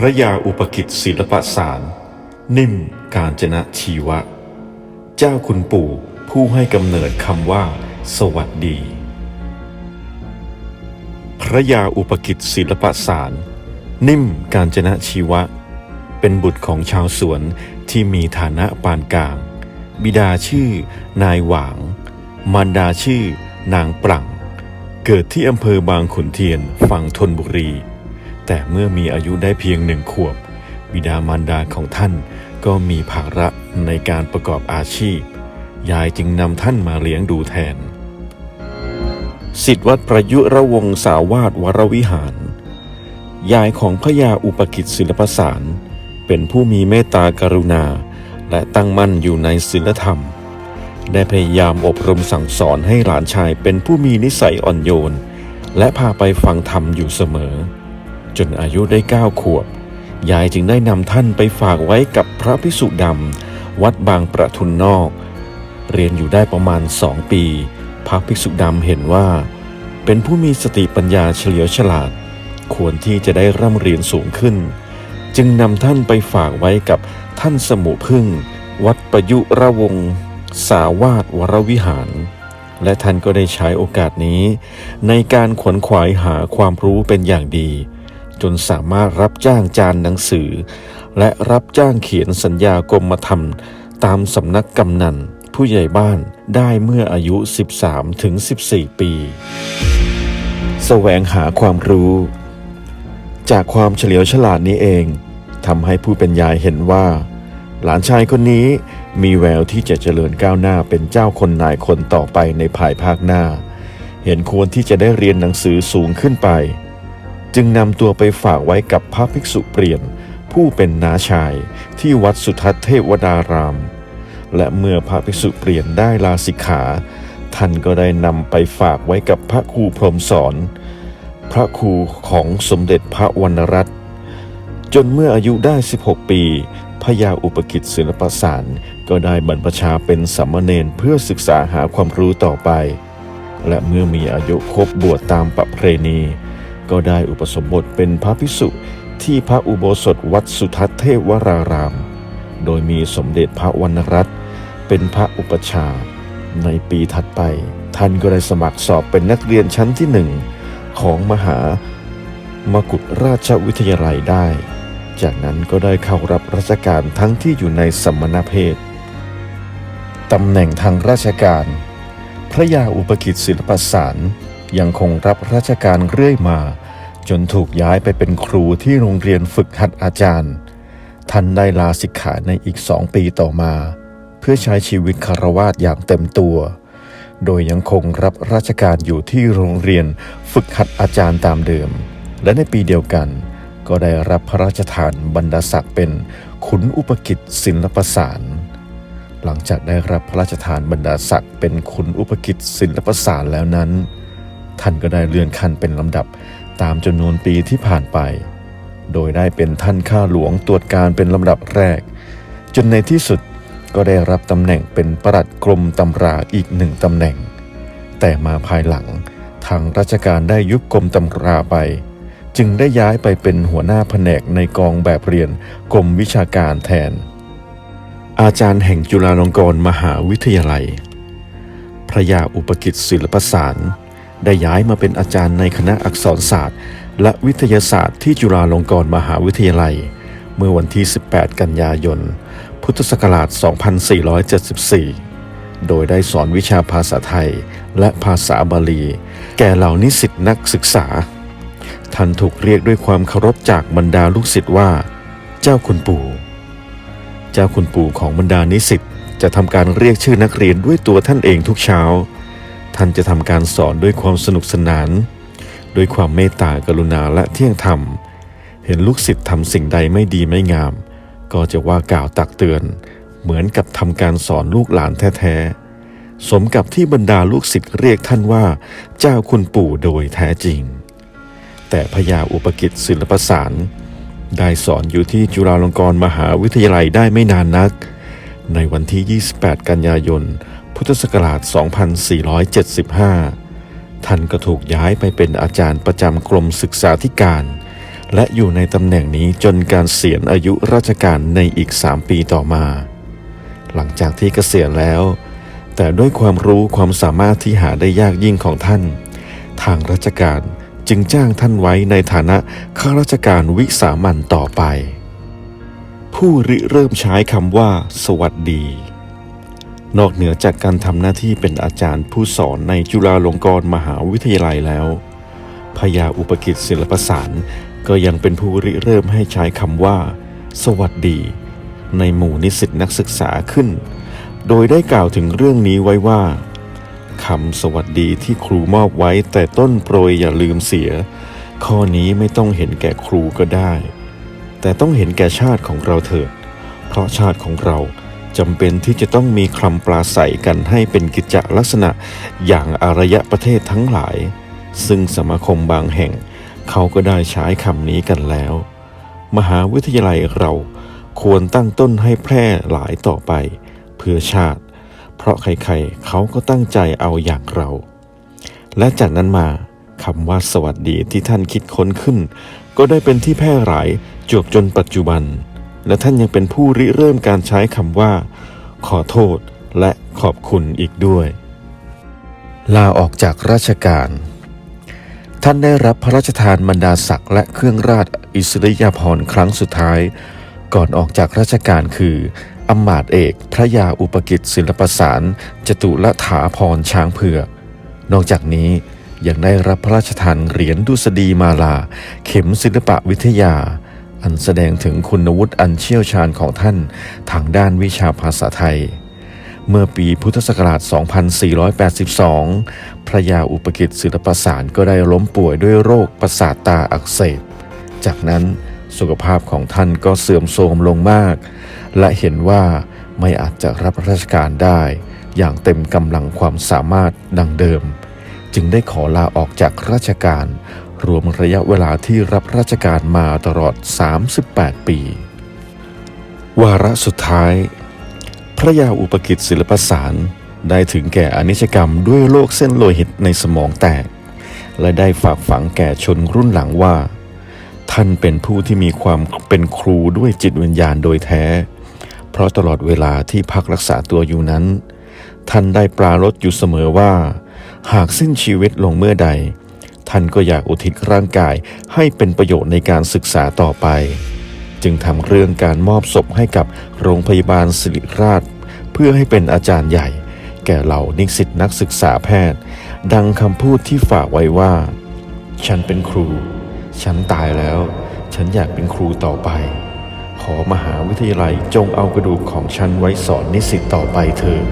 พระยาอุปกิจศิลปสาร นิ่มกาญจนะชีวะ เจ้าคุณปู่ผู้ให้กำเนิดคำว่า สวัสดี พระยาอุปกิจศิลปสาร นิ่มกาญจนะชีวะ เป็นบุตรของชาวสวนที่มีฐานะปานกลาง บิดาชื่อ นายหวาง มารดาชื่อ นางปรังเกิดที่อำเภอบางขุนเทียนฝั่งธนบุรี แต่เมื่อมีอายุได้เพียงหนึ่งขวบ บิดามารดาของท่านก็มีภาระในการประกอบอาชีพ ยายจึงนำท่านมาเลี้ยงดูแทน สิทธิวัดประยุระวงศาวาสวรวิหาร ยายของพระยาอุปกิจศิลปสาร เป็นผู้มีเมตตากรุณา และตั้งมั่นอยู่ในศีลธรรม ได้พยายามอบรมสั่งสอนให้หลานชายเป็นผู้มีนิสัยอ่อนโยน และพาไปฟังธรรมอยู่เสมอ จนอายุได้เก้าขวบ ยายจึงได้นำท่านไปฝากไว้กับพระพิสุดำวัดบางประทุนนอก เรียนอยู่ได้ประมาณสองปี พระภิกษุดำเห็นว่า เป็นผู้มีสติปัญญาเฉลียวฉลาด ควรที่จะได้ร่ำเรียนสูงขึ้น จึงนำท่านไปฝากไว้กับท่านสมุพึ่ง วัดประยุระวงศ์สาวาสวรวิหาร และท่านก็ได้ใช้โอกาสนี้ ในการขวนขวายหาความรู้เป็นอย่างดี จนสามารถรับจ้างจานหนังสือ และรับจ้างเขียนสัญญากรมธรรม ตามสำนักกำนัน ผู้ใหญ่บ้านได้เมื่ออายุ 13ถึง14 ปีแสวงหาความรู้ จากความเฉลียวฉลาดนี้เองทำให้ผู้เป็นยายเห็นว่า หลานชายคนนี้มีแววที่จะเจริญก้าวหน้าเป็นเจ้าคนนายคนต่อไปในภายภาคหน้า เห็นควรที่จะได้เรียนหนังสือสูงขึ้นไป จึงนำตัวไปฝากไว้กับพระภิกษุเปลี่ยน ผู้เป็นน้าชายที่วัดสุทัศน์เทวดาราม และเมื่อพระภิกษุเปลี่ยนได้ลาสิกขา ท่านก็ได้นำไปฝากไว้กับพระครูพรมสอน พระครูของสมเด็จพระวรรณรัตน์จนเมื่ออายุได้ 16 ปีพระยาอุปกิจศิลปสารก็ได้บรรพชาเป็นสามเณรเพื่อศึกษาหาความรู้ต่อไป และเมื่อมีอายุครบบวชตามประเพณี ก็ได้อุปสมบทเป็นพระภิกษุที่พระอุโบสถวัดสุทัศเทวราราม โดยมีสมเด็จพระวรรณรัตน์เป็นพระอุปชา ในปีถัดไป ท่านก็ได้สมัครสอบเป็นนักเรียนชั้นที่หนึ่งของมหามกุฎราชวิทยาลัยได้ จากนั้นก็ได้เข้ารับราชการทั้งที่อยู่ในสมณเพศตำแหน่งทางราชการ พระยาอุปกิจศิลปสาร ยังคงรับราชการเรื่อยมา จนถูกย้ายไปเป็นครูที่โรงเรียนฝึกหัดอาจารย์ ท่านได้ลาสิกขาในอีกสองปีต่อมา เพื่อใช้ชีวิตคารวาสอย่างเต็มตัว โดยยังคงรับราชการอยู่ที่โรงเรียนฝึกหัดอาจารย์ตามเดิม และในปีเดียวกัน ก็ได้รับพระราชทานบรรดาศักดิ์เป็นขุนอุปกิจศิลปสารหลังจากได้รับพระราชทานบรรดาศักดิ์เป็นขุนอุปกิจศิลปสารแล้วนั้น ท่านก็ได้เลื่อนขั้นเป็นลำดับตามจำนวนปีที่ผ่านไป โดยได้เป็นท่านข้าหลวงตรวจการเป็นลำดับแรก จนในที่สุดก็ได้รับตำแหน่งเป็นประหลัดกรมตำราอีกหนึ่งตำแหน่ง แต่มาภายหลังทางราชการได้ยุบกรมตำราไป จึงได้ย้ายไปเป็นหัวหน้าแผนกในกองแบบเรียนกรมวิชาการแทน อาจารย์แห่งจุฬาลงกรณ์มหาวิทยาลัย พระยาอุปกิจศิลปสาร ได้ย้ายมาเป็นอาจารย์ในคณะอักษรศาสตร์ และวิทยาศาสตร์ที่จุฬาลงกรณ์มหาวิทยาลัย เมื่อวันที่ 18 กันยายน พุทธศักราช 2474 โดยได้สอนวิชาภาษาไทยและภาษาบาลี แก่เหล่านิสิตนักศึกษา ท่านถูกเรียกด้วยความเคารพจากบรรดาลูกศิษย์ว่า เจ้าคุณปู่ เจ้าคุณปู่ของบรรดานิสิตจะทำการเรียกชื่อนักเรียนด้วยตัวท่านเองทุกเช้า ท่านจะทำการสอนด้วยความสนุกสนาน ด้วยความเมตตากรุณาและเที่ยงธรรม เห็นลูกศิษย์ทำสิ่งใดไม่ดีไม่งาม ก็จะว่ากล่าวตักเตือน เหมือนกับทำการสอนลูกหลานแท้ๆ สมกับที่บรรดาลูกศิษย์เรียกท่านว่า เจ้าคุณปู่โดยแท้จริง แต่พญาอุปกิจศิลปสารได้สอนอยู่ที่จุฬาลงกรณ์มหาวิทยาลัยได้ไม่นานนัก ในวันที่ 28 กันยายน พุทธศักราช 2475 ท่านก็ถูกย้ายไปเป็นอาจารย์ประจำกรมศึกษาธิการ และอยู่ในตำแหน่งนี้จนการเสียณอายุราชการในอีก 3 ปีต่อมา หลังจากที่เกษียณแล้ว แต่ด้วยความรู้ความสามารถที่หาได้ยากยิ่งของท่าน ทางราชการจึงจ้างท่านไว้ในฐานะข้าราชการวิสามันต่อไป ผู้ริเริ่มใช้คำว่า สวัสดี นอกเหนือจากการทำหน้าที่เป็นอาจารย์ผู้สอนในจุฬาลงกรณ์มหาวิทยาลัยแล้วพญาอุปกิจศิลปสารก็ยังเป็นผู้ริเริ่มให้ใช้คำว่า สวัสดี ในหมู่นิสิตนักศึกษาขึ้น โดยได้กล่าวถึงเรื่องนี้ไว้ว่าคำสวัสดีที่ครูมอบไว้แต่ต้นโปรยอย่าลืมเสีย ข้อนี้ไม่ต้องเห็นแก่ครูก็ได้ แต่ต้องเห็นแก่ชาติของเราเถิดเพราะชาติของเรา จำเป็นที่จะต้องมีคำปราศัยกันให้เป็นกิจลักษณะอย่างอารยประเทศทั้งหลาย ซึ่งสมาคมบางแห่ง เขาก็ได้ใช้คำนี้กันแล้ว มหาวิทยาลัยเราควรตั้งต้นให้แพร่หลายต่อไป เพื่อชาติ เพราะใครๆ เขาก็ตั้งใจเอาอย่างเรา และจากนั้นมาคำว่าสวัสดีที่ท่านคิดค้นขึ้น ก็ได้เป็นที่แพร่หลายจวบจนปัจจุบัน และท่านยังเป็นผู้ริเริ่มการใช้คำว่า ขอโทษและขอบคุณอีกด้วย ลาออกจากราชการ ท่านได้รับพระราชทานบรรดาศักดิ์และเครื่องราชอิสริยาภรณ์ครั้งสุดท้าย ก่อนออกจากราชการคืออำมาตย์เอก พระยาอุปกิจศิลปสาร จตุละถาพรช้างเผือก นอกจากนี้ยังได้รับพระราชทานเหรียญดุษฎีมาลา เข็มศิลปวิทยา อันแสดงถึงคุณวุฒิอันเชี่ยวชาญของท่านทางด้านวิชาภาษาไทย เมื่อปีพุทธศักราช 2482 พระยาอุปกิจศิลปสารก็ได้ล้มป่วยด้วยโรคประสาทตาอักเสบ จากนั้นสุขภาพของท่านก็เสื่อมโทรมลงมาก และเห็นว่าไม่อาจจะรับราชการได้ อย่างเต็มกำลังความสามารถดังเดิม จึงได้ขอลาออกจากราชการ รวมระยะเวลาที่รับราชการมาตลอด 38 ปี วาระสุดท้าย พระยาอุปกิจศิลปสารได้ถึงแก่อนิจกรรมด้วยโรคเส้นโลหิตในสมองแตก และได้ฝากฝังแก่ชนรุ่นหลังว่า ท่านเป็นผู้ที่มีความเป็นครูด้วยจิตวิญญาณโดยแท้ เพราะตลอดเวลาที่พักรักษาตัวอยู่นั้น ท่านได้ปรารถอยู่เสมอว่า หากสิ้นชีวิตลงเมื่อใด ท่านก็อยากอุทิศร่างกายให้เป็นประโยชน์ในการศึกษาต่อไป จึงทำเรื่องการมอบศพให้กับโรงพยาบาลศิริราช เพื่อให้เป็นอาจารย์ใหญ่ แก่เหล่านิสิตนักศึกษาแพทย์ ดังคำพูดที่ฝากไว้ว่า ฉันเป็นครู ฉันตายแล้ว ฉันอยากเป็นครูต่อไป ขอมหาวิทยาลัยจงเอากระดูกของฉันไว้สอนนิสิตต่อไปเถิด